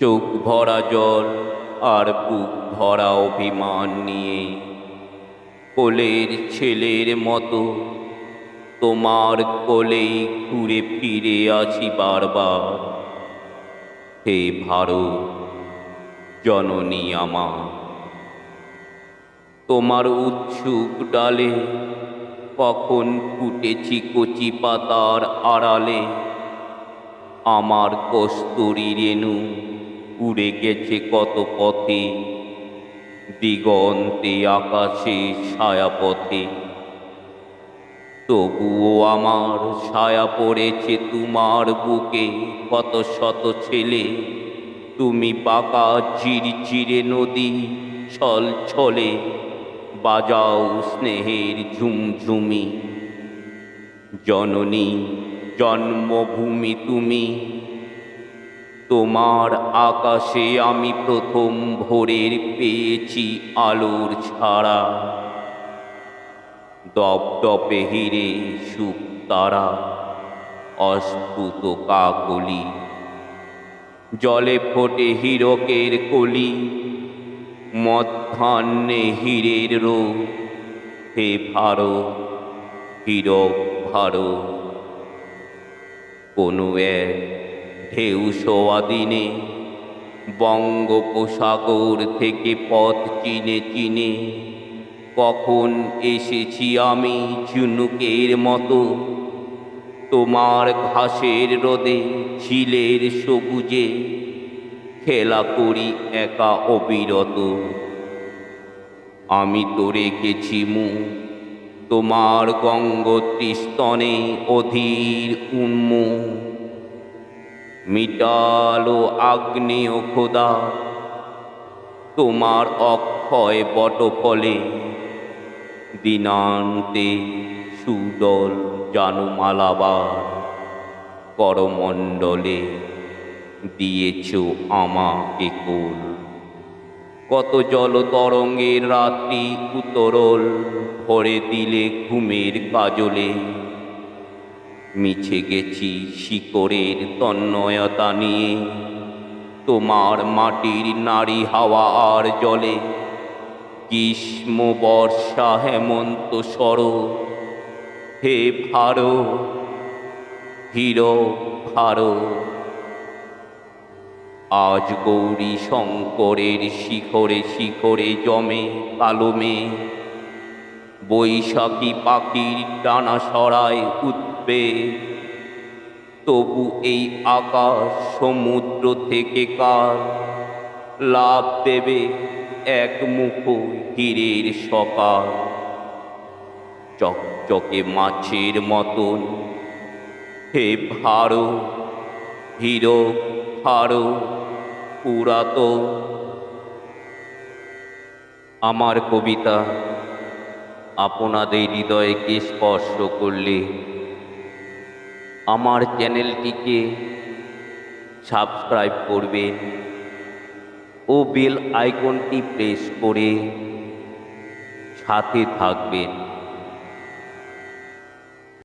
চোখ ভরা জল আর বুক ভরা অভিমান নিয়ে। কোলের ছেলের মতো তোমার কোলেই ঘুরে ফিরে আছি বারবার। হে ভারত, জননী আমার, তোমার উৎসুক ডালে কখন ফুটেছি কচি পাতার আড়ালে? আমার কস্তুরী রেণু উড়ে গেছে কত পথে। দিগন্তে আকাশে ছায়াপথে তবুও আমার ছায়া পড়েছে তোমার বুকে কত শত ছেলে। তুমি পাকা চিরচিরে নদী, ছল ছলে বাজাও স্নেহের ঝুমঝুমি। জননী, জন্মভূমি তুমি তোমার আকাশে আমি প্রথম ভোরের পেয়েছি আলোর ছাড়া। দপদপে হিরে সুখ তারা, অস্ফুত কাকলি। জলে ফোটে হীরকের কলি, মধ্যাহ্নে হীরের রোগ। হে ভারত, হীরক ভারত। কোনো এক ঢেউ সোয়া দিনে, বঙ্গোপসাগর থেকে পথ চিনে চিনে, কখন এসেছি আমি ঝুনুকের মতো? তোমার ঘাসের রোদে, ঝিলের সবুজে, খেলা করি একা অবিরত। আমি তো রেখেছি মুখ, তোমার গঙ্গোত্রী স্তনে অধীর উন্মুখ। মিটালো আগ্নেয় খোদা তোমার অক্ষয় বটফলে দিনান্তে সুদল জানুমালাবার করমণ্ডলে দিয়েছ আমাকে কোল। কত জল তরঙ্গের রাত্রি উতরল, ভরে দিলে ঘুমের কাজলে। মিছে গেছি শিকড়ের তন্ময়তা নিয়ে। তোমার মাটির নারী হাওয়া আর জলে, গ্রীষ্ম, বর্ষা, হেমন্ত সর হে ভারো হিরো ভারো আজ গৌরী শঙ্করের শিখরে শিখরে জমে কালো মেঘ, বৈশাখী পাখির ডানা সরায় উঠবে তবু এই আকাশ সমুদ্র থেকে কার? লাভ দেবে এক মুখ হীরের সকাল চকচকে মাছের মতন। হে ভারো, হিরো, হারো পুরাত আমার কবিতা আপনাদের হৃদয়কে স্পর্শ করলে আমার চ্যানেলটিকে সাবস্ক্রাইব করবেন ও বেল আইকনটি প্রেস করে সাথে থাকবেন।